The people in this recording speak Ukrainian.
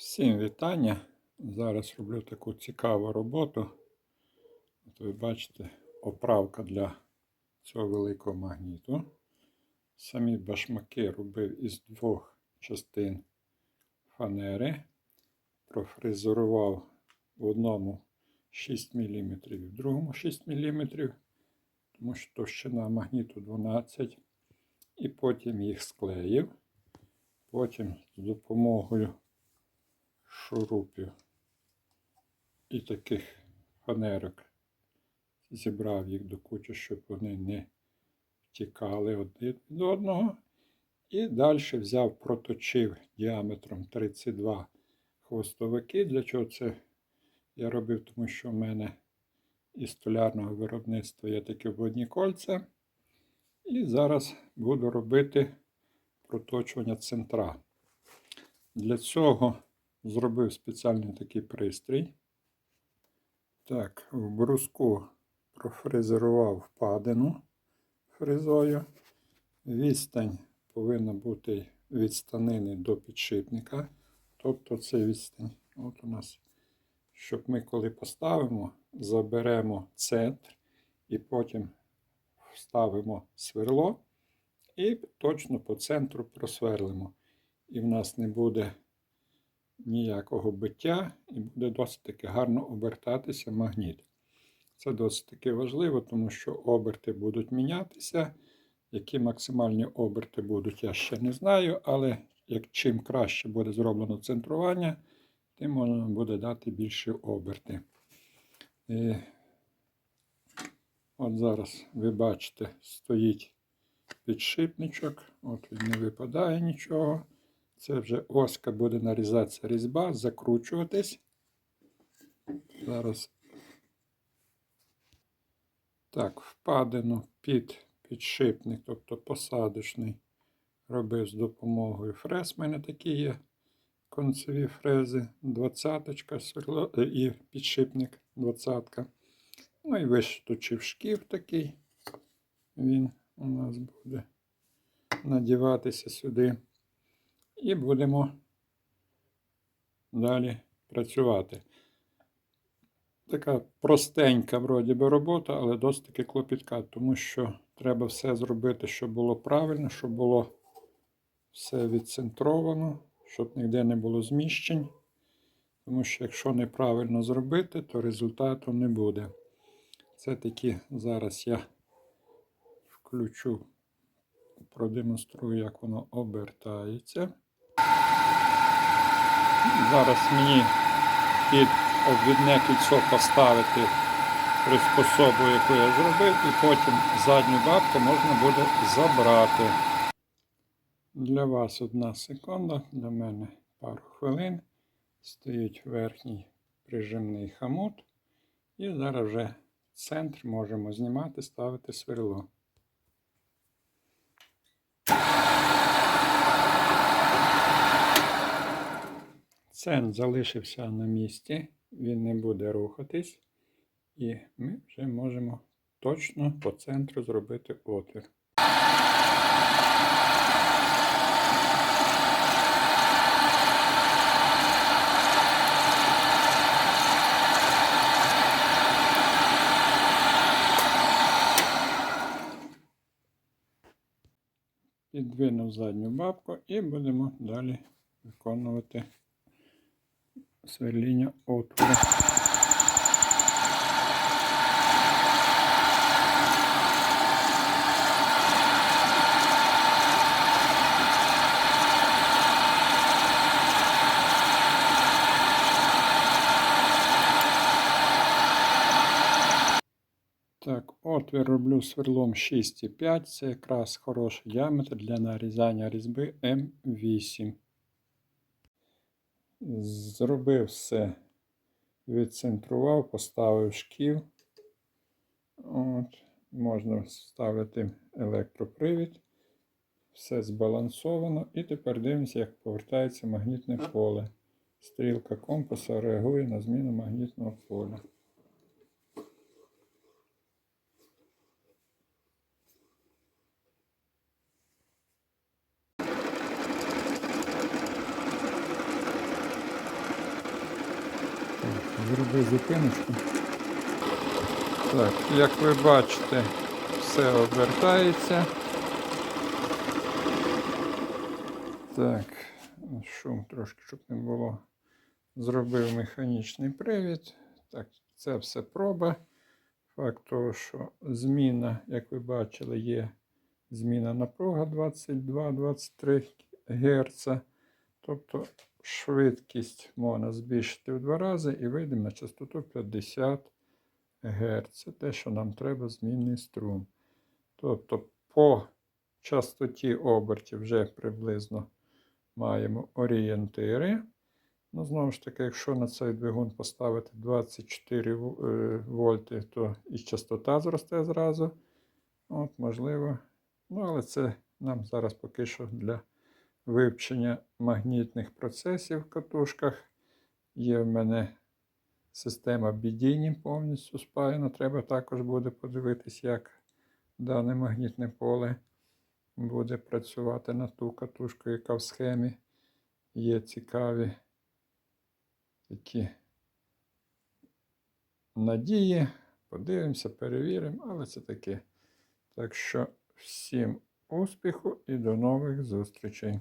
Всім вітання. Зараз роблю таку цікаву роботу. От ви бачите, оправка для цього великого магніту. Самі башмаки робив із двох частин фанери. Профрезерував в одному 6 мм, в другому 6 мм, тому що товщина магніту 12 І потім їх склеїв. Потім з допомогою шурупів і таких фанерок зібрав їх до кучі, щоб вони не втікали один від одного. І далі взяв, проточив діаметром 32 хвостовики. Для чого це я робив? Тому що в мене із столярного виробництва є такі водні кольця. І зараз буду робити проточування центра. Для цього зробив спеціальний такий пристрій. Так, в бруску профрезерував впадину фрезою. Відстань повинна бути від станини до підшипника. Тобто це відстань. От у нас, щоб ми коли поставимо, заберемо центр і потім вставимо сверло і точно по центру просверлимо. І в нас не буде ніякого биття і буде досить таки гарно обертатися магніт. Це досить таки важливо, тому що оберти будуть мінятися. Які максимальні оберти будуть, я ще не знаю, але як чим краще буде зроблено центрування, тим можна буде дати більші оберти. І От зараз ви бачите, стоїть підшипничок, от він не випадає нічого. Це вже оська буде нарізатися різьба, закручуватись. Зараз так, впадину під підшипник, тобто посадочний, робив з допомогою фрез. У мене такі є концеві фрези, двадцяточка і підшипник двадцятка. Ну і виштучив шків такий. Він у нас буде надіватися сюди. І будемо далі працювати. Така простенька, вроді би, робота, але досить таки клопітка, тому що треба все зробити, щоб було правильно, щоб було все відцентровано, щоб ніде не було зміщень. Тому що якщо неправильно зробити, то результату не буде. Це такі зараз я включу, продемонструю, як воно обертається. Зараз мені під обвідне кільцо поставити приспособу, яку я зробив, і потім задню бабку можна буде забрати. Для вас одна секунда, для мене пару хвилин. Стоїть верхній прижимний хамут. І зараз вже центр можемо знімати, ставити сверло. Центр залишився на місці, він не буде рухатись, і ми вже можемо точно по центру зробити отвір. Підвинув задню бабку і будемо далі виконувати сверління отвору. Так, отвір роблю сверлом 6,5. Це якраз хороший діаметр для нарізання різьби М8. Зробив все, відцентрував, поставив шків. От, Можна вставити електропривід. Все збалансовано. І тепер дивимося, як повертається магнітне поле. Стрілка компаса реагує на зміну магнітного поля. Зроби зупиночку. Так, як ви бачите, все обертається. Так, шум трошки, щоб не було. Зробив механічний привід. Так, це все проба. Факт того, що зміна, як ви бачили, є зміна напруга 22-23 Гц. Тобто швидкість можна збільшити в два рази і вийдемо на частоту 50 Гц. Це те, що нам треба змінний струм. Тобто по частоті обертів вже приблизно маємо орієнтири. Ну, знову ж таки, якщо на цей двигун поставити 24 в- е, вольти, то і частота зросте зразу. От, можливо. Ну, але це нам зараз поки що для вивчення магнітних процесів в катушках. Є в мене система Бідіні повністю спаяна. Треба також буде подивитись, як дане магнітне поле буде працювати на ту катушку, яка в схемі. Є цікаві такі надії. Подивимося, перевіримо, але це таке. Так що всім успіху і до нових зустрічей.